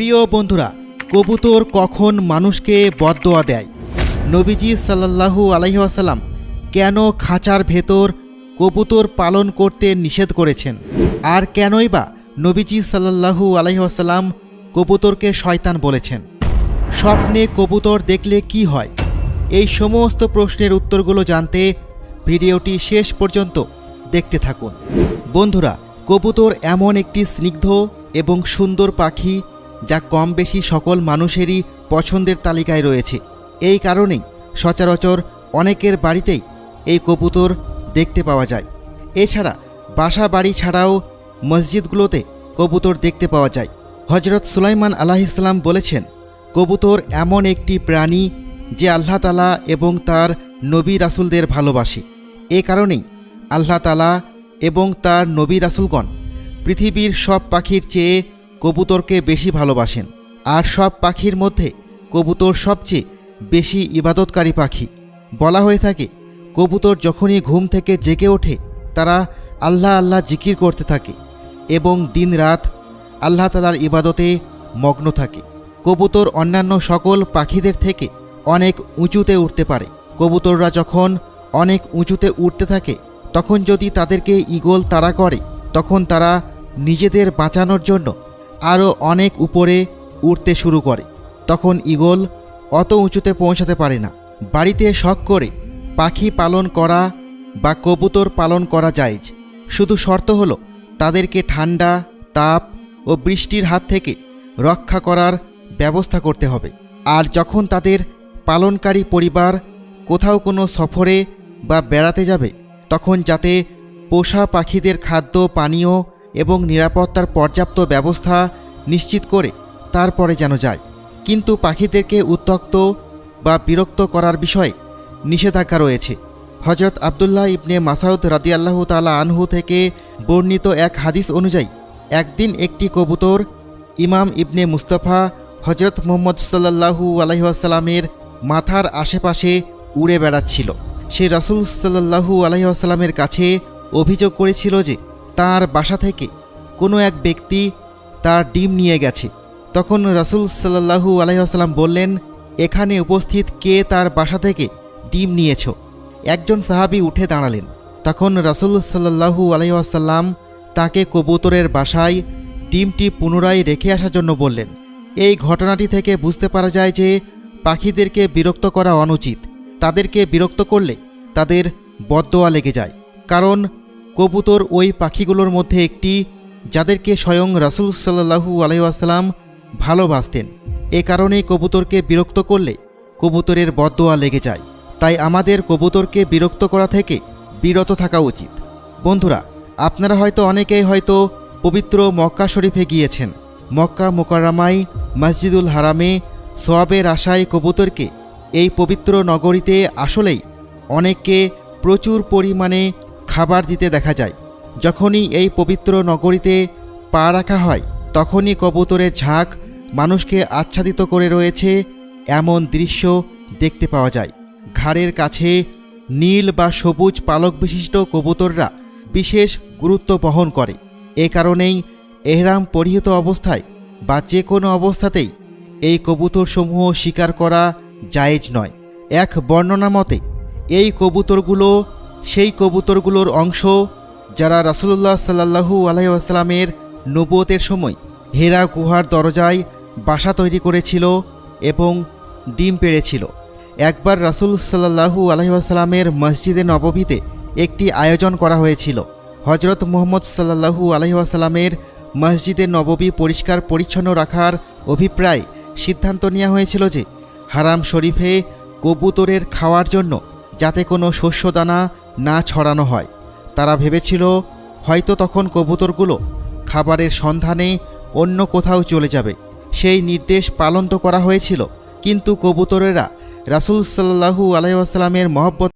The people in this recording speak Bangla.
প্রিয় বন্ধুরা, কবুতর কখন মানুষকে বদদোয়া দেয়? নবীজি সাল্লাল্লাহু আলহিহাসাল্লাম কেন খাঁচার ভেতর কবুতর পালন করতে নিষেধ করেছেন? আর কেনই বা নবীজি সাল্লাল্লাহু আলহিহাসাল্লাম কবুতরকে শয়তান বলেছেন? স্বপ্নে কবুতর দেখলে কি হয়? এই সমস্ত প্রশ্নের উত্তরগুলো জানতে ভিডিওটি শেষ পর্যন্ত দেখতে থাকুন। বন্ধুরা, কবুতর এমন একটি স্নিগ্ধ এবং সুন্দর পাখি যা কম বেশি সকল মানুষেরই পছন্দের তালিকায় রয়েছে। এই কারণেই সচরাচর অনেকের বাড়িতেই এই কবুতর দেখতে পাওয়া যায়। এছাড়া বাসা বাড়ি ছাড়াও মসজিদগুলোতে কবুতর দেখতে পাওয়া যায়। হজরত সুলাইমান আলাহিসাল্লাম বলেছেন, কবুতর এমন একটি প্রাণী যে আল্লাহ তালা এবং তার নবী রাসুলদের ভালোবাসে। এ কারণেই আল্লাহ তালা এবং তার নবী রাসুলগণ পৃথিবীর সব পাখির চেয়ে কবুতরকে বেশি ভালোবাসেন। আর সব পাখির মধ্যে কবুতর সবচেয়ে বেশি ইবাদতকারী পাখি। বলা হয়ে থাকে, কবুতর যখনই ঘুম থেকে জেগে ওঠে, তারা আল্লাহ আল্লাহ জিকির করতে থাকে এবং দিন রাত আল্লাহ তালার ইবাদতে মগ্ন থাকে। কবুতর অন্যান্য সকল পাখিদের থেকে অনেক উঁচুতে উঠতে পারে। কবুতররা যখন অনেক উঁচুতে উঠতে থাকে, তখন যদি তাদেরকে ইগল তাড়া করে, তখন তারা নিজেদের বাঁচানোর জন্য আরও অনেক উপরে উঠতে শুরু করে। তখন ইগল অত উঁচুতে পৌঁছাতে পারে না। বাড়িতে শখ করে পাখি পালন করা বা কবুতর পালন করা যায়। শুধু শর্ত হলো, তাদেরকে ঠান্ডা, তাপ ও বৃষ্টির হাত থেকে রক্ষা করার ব্যবস্থা করতে হবে। আর যখন তাদের পালনকারী পরিবার কোথাও কোনো সফরে বা বেড়াতে যাবে, তখন যাতে পোষা পাখিদের খাদ্য, পানীয় এবং নিরাপত্তার পর্যাপ্ত ব্যবস্থা নিশ্চিত করে তারপরে যেন যায়। কিন্তু পাখিদেরকে উত্তক্ত বা বিরক্ত করার বিষয়ে নিষেধাজ্ঞা রয়েছে। হজরত আবদুল্লাহ ইবনে মাসাউদ রাদিয়াল্লাহ তালা আনহু থেকে বর্ণিত এক হাদিস অনুযায়ী, একদিন একটি কবুতর ইমাম ইবনে মুস্তফা হজরত মোহাম্মদ সাল্লাহু আলহিহাসাল্লামের মাথার আশেপাশে উড়ে বেড়াচ্ছিল। সে রাসুল সাল্লাহু আলহিহাসাল্লামের কাছে অভিযোগ করেছিল যে তার বাসা থেকে কোনো এক ব্যক্তি তার ডিম নিয়ে গেছে। তখন রাসুল সাল্লাহু আলহিহাসাল্লাম বললেন, এখানে উপস্থিত কে তার বাসা থেকে ডিম নিয়েছ? একজন সাহাবি উঠে দাঁড়ালেন। তখন রাসুল সাল্লাহু আলহিহাসাল্লাম তাকে কবুতরের বাসায় ডিমটি পুনরায় রেখে আসার জন্য বললেন, এই ঘটনাটি থেকে বুঝতে পারা যায় যে পাখিদেরকে বিরক্ত করা অনুচিত। তাদেরকে বিরক্ত করলে তাদের বদদোয়া লেগে যায়। কারণ কবুতর ওই পাখিগুলোর মধ্যে একটি, যাদেরকে স্বয়ং রাসুল সাল্লাহু আলহাম ভালোবাসতেন। এ কারণে কবুতরকে বিরক্ত করলে কবুতরের বদোয়া লেগে যায়। তাই আমাদের কবুতরকে বিরক্ত করা থেকে বিরত থাকা উচিত। বন্ধুরা, আপনারা হয়তো অনেকেই হয়তো পবিত্র মক্কা শরীফে গিয়েছেন। মক্কা মোকাররামাই মসজিদুল হারামে সোয়াবের আশায় কবুতরকে এই পবিত্র নগরীতে আসলেই অনেককে প্রচুর পরিমাণে খাবার দিতে দেখা যায়। যখনই এই পবিত্র নগরীতে পা রাখা হয়, তখনই কবুতরের ঝাঁক মানুষকে আচ্ছাদিত করে রয়েছে এমন দৃশ্য দেখতে পাওয়া যায়। ঘাড়ের কাছে নীল বা সবুজ পালক বিশিষ্ট কবুতররা বিশেষ গুরুত্ব বহন করে। এ কারণেই এহরাম পরিহিত অবস্থায় বা যে কোনো অবস্থাতেই এই কবুতরসমূহ শিকার করা জায়েজ নয়। এক বর্ণনা মতে, এই কবুতরগুলো সেই কবুতরগুলোর অংশ যারা রাসুলুল্লাহ সাল্লাহু আলহিউসালামের নবুয়তের সময় হেরা গুহার দরজায় বাসা তৈরি করেছিল এবং ডিম পেড়েছিল। একবার রাসুল সাল্লাহু আলহিউসালামের মসজিদে নববীতে একটি আয়োজন করা হয়েছিল। হজরত মোহাম্মদ সাল্লাহু আলহিউসালামের মসজিদে নববী পরিষ্কার পরিচ্ছন্ন রাখার অভিপ্রায় সিদ্ধান্ত নেওয়া হয়েছিল যে হারাম শরীফে কবুতরের খাওয়ার জন্য যাতে কোনো শস্যদানা না ছড়ানো হয়। তারা ভেবেছিল, হয়তো তখন কবুতরগুলো খাবারের সন্ধানে অন্য কোথাও চলে যাবে। সেই নির্দেশ পালন তো করা হয়েছিল, কিন্তু কবুতরেরা রাসুল সাল্লাহু আলাইসাল্লামের মহব্বত